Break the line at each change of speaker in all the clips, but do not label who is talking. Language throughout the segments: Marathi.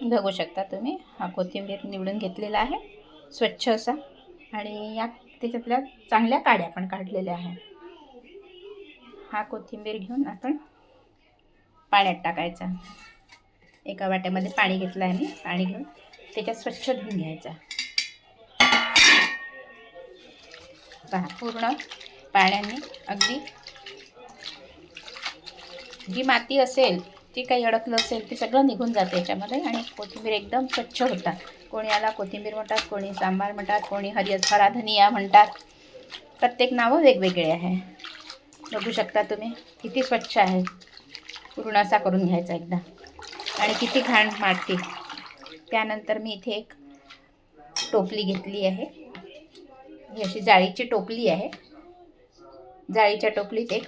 बघू शकता तुम्ही. हा कोथिंबीर निवडून घेतलेला आहे. स्वच्छ असा. आणि या त्याच्यातल्या चांगल्या काड्या पण काढलेल्या आहे हा कोथिंबीर घेऊन आपण पाण्यात टाकायचा. एका वाट्यामध्ये पाणी घेतलं आहे मी. पाणी घेऊन त्याच्यात स्वच्छ धुवून घ्यायचा. पहा पूर्ण पाण्याने अगदी जी माती असेल जे काही अडकलं असेल ते सगळं निघून जाते याच्यामध्ये आणि कोथिंबीर एकदम स्वच्छ होतात. कोणी याला कोथिंबीर म्हणतात कोणी सांबार म्हणतात कोणी हरियत हरा धनिया म्हणतात. प्रत्येक नावं वेगवेगळे आहे. बघू शकता तुम्ही किती स्वच्छ आहे. पूर्ण असा करून घ्यायचा एकदा. आणि किती घाण मारते त्यानंतर मी इथे एक टोपली घेतली आहे. ही अशी जाळीची टोपली आहे. जाळीच्या टोपलीत एक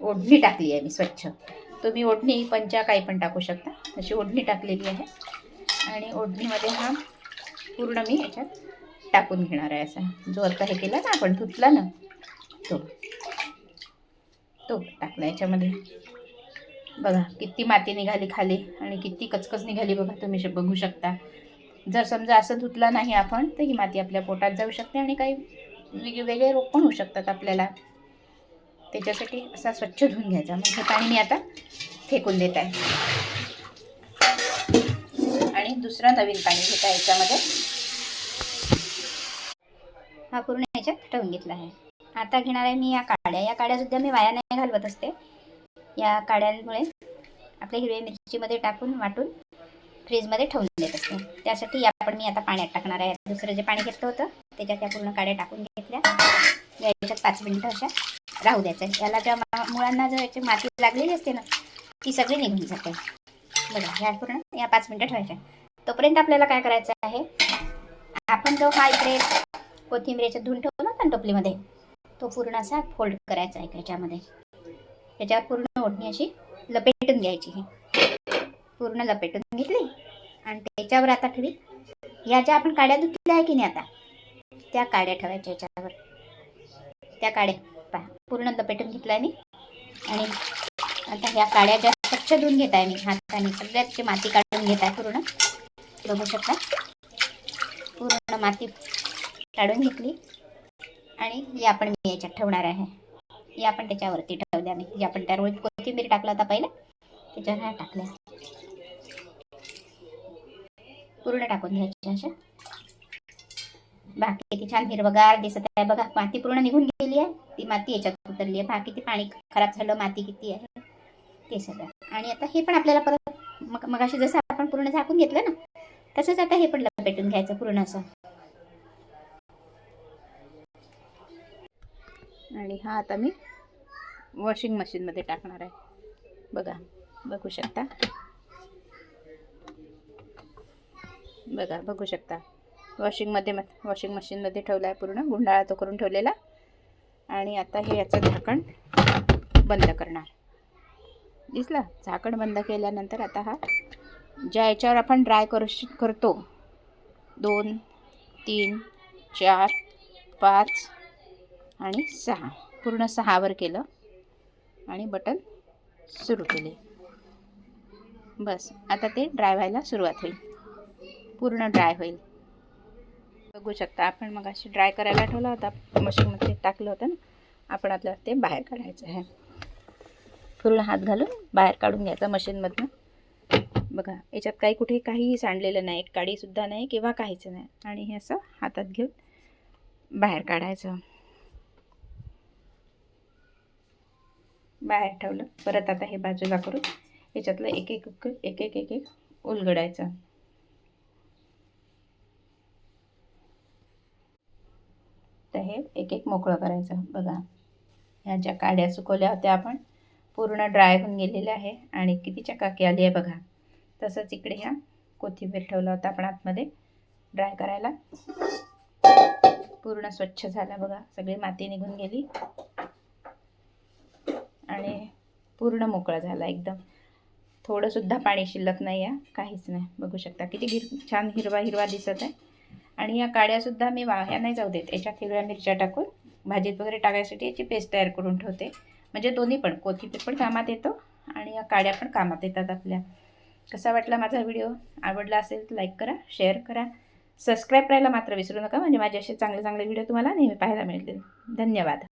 ओढणी टाकली आहे मी स्वच्छ. तुम्ही ओढणी पंचा काही पण टाकू शकता. अशी ओढणी टाकलेली आहे. आणि ओढणीमध्ये हा पूर्ण मी याच्यात टाकून घेणार आहे असा. जो आता हे केला ना आपण धुतला ना तो. तो टाकला याच्यामध्ये. बघा किती माती निघाली खाली आणि किती कचकच निघाली बघा तुम्ही बघू शकता. जर समजा असं धुतला नाही आपण तर ही माती आपल्या पोटात जाऊ शकते आणि काही वेगवेगळे रोग पण होऊ शकतात आपल्याला. त्याच्यासाठी असा स्वच्छ धुवून घ्यायचा. मग हे पाणी मी आता फेकून देत आहे. आणि दुसरं नवीन पाणी घेत आहे याच्यामध्ये. हा पूर्ण याच्यात ठेवून घेतला आहे. आता घेणार आहे मी या काड्या. या काड्या सुद्धा मी वाया नाही घालवत असते. या काड्यांमुळे आपल्या हिरव्या मिरचीमध्ये टाकून वाटून फ्रीजमध्ये ठेवून देत असते. त्यासाठी या पण मी आता पाण्यात टाकणार आहे. दुसरं जे पाणी घेतलं होतं त्याच्यात त्या पूर्ण काड्या टाकून घेतल्या. याच्यात पाच मिनटं अशा राहू द्यायचं याला ज्या मुळांना जर याची माती लागलेली असते ना ती सगळी निघून जाते. बघा ह्या पूर्ण या पाच मिनटं ठेवायच्या तोपर्यंत आपल्याला काय करायचं आहे? आपण जो हा इकडे कोथिंबीरच्या धुवून ठेवतो ना टोपलीमध्ये तो पूर्ण असा फोल्ड करायचा आहे याच्यामध्ये त्याच्यावर पूर्ण ओढणी अशी लपेटून घ्यायची ही. पूर्ण लपेटून घेतली आणि त्याच्यावर आता ठेवी या ज्या आपण काड्या धुतल्या आहे की नाही आता? त्या काड्या ठेवायच्या याच्यावर. त्या काड्या. पूर्ण लपेटून घेतल्या मी आणि आता ह्या काड्या ज्या स्वच्छ धुवून घेत आहे मी हाताने सगळ्याची माती काढून घेत आहे पूर्ण. बघू शकता. पूर्ण माती काढून घेतली. आणि या आपण मी याच्यात ठेवणार आहे. या आपण त्याच्यावरती ठेवल्या मी आपण त्या रोज कोथिंबीर टाकला होता पहिला. त्याच्यावर ह्या टाकल्या पूर्ण टाकून घ्यायच्या अशा. बाकी किती छान हिरवगार दिसत आहे. बघा माती पूर्ण निघून गेली आहे. ती माती याच्यात उतरली आहे. बाकी किती पाणी खराब झालं माती किती आहे. ते सगळं. आणि आता हे पण आपल्याला परत मग मगाशी जसं आपण पूर्ण झाकून घेतलं ना तसंच आता हे पण लपेटून घ्यायचं पूर्ण असं. आणि हा आता मी वॉशिंग मशीनमध्ये टाकणार आहे. बघा बघू शकता? बघा बघू शकता? वॉशिंगमध्ये म वॉशिंग मशीनमध्ये ठेवला आहे पूर्ण गुंडाळा तो करून ठेवलेला. आणि आता हे याचं झाकण बंद करणार. दिसला? झाकण बंद केल्यानंतर आता हा ज्या याच्यावर आपण ड्राय करू करतो दोन तीन चार पाच आणि सहा पूर्ण सहावर केलं आणि बटन सुरू केले. बस आता ते ड्राय व्हायला सुरुवात होईल. पूर्ण ड्राय होईल. बघू शकता. आपण मग अशी ड्राय करायला ठेवला होता. मशीनमध्ये टाकलं होतं ना. आपण आपल्याला ते बाहेर काढायचं आहे. पूर्ण हात घालून बाहेर काढून घ्यायचं मशीनमधनं बघा याच्यात काही कुठे काहीही सांडलेलं नाही. एक काडीसुद्धा नाही किंवा काहीच नाही. आणि हे असं हातात घेऊन बाहेर काढायचं. बाहेर ठेवलं. परत आता हे बाजूला करून याच्यातलं एक एक एक एक एक एक उलगडायचं. तर हे एक एक मोकळं करायचं. बघा. ह्या ज्या काड्या सुकवल्या होत्या आपण पूर्ण ड्राय होऊन गेलेल्या आहे आणि किती चकाकी आली आहे बघा. तसंच इकडे ह्या कोथिंबीर ठेवला होता आपण आतमध्ये ड्राय करायला. पूर्ण स्वच्छ झाला बघा. सगळी माती निघून गेली. आणि पूर्ण मोकळा झाला एकदम. थोडंसुद्धा पाणी शिल्लक नाही आहे काहीच नाही. बघू शकता. किती हिर छान हिरवा हिरवा दिसत आहे. आणि या काड्यासुद्धा मी वाह्या नाही जाऊ देत. याच्यात हिरव्या मिरच्या टाकून भाजीत वगैरे टाकायसाठी याची पेस्ट तयार करून ठेवते. म्हणजे दोन्ही पण कोथिंबीर पण कामात येतो आणि या काड्या पण कामात येतात आपल्या.
कसा वाटला माझा व्हिडिओ? आवडला असेल तर लाईक करा शेअर करा. सबस्क्राईब करायला मात्र विसरू नका. म्हणजे माझे असे चांगले चांगले व्हिडिओ तुम्हाला नेहमी पाहायला मिळतील. धन्यवाद.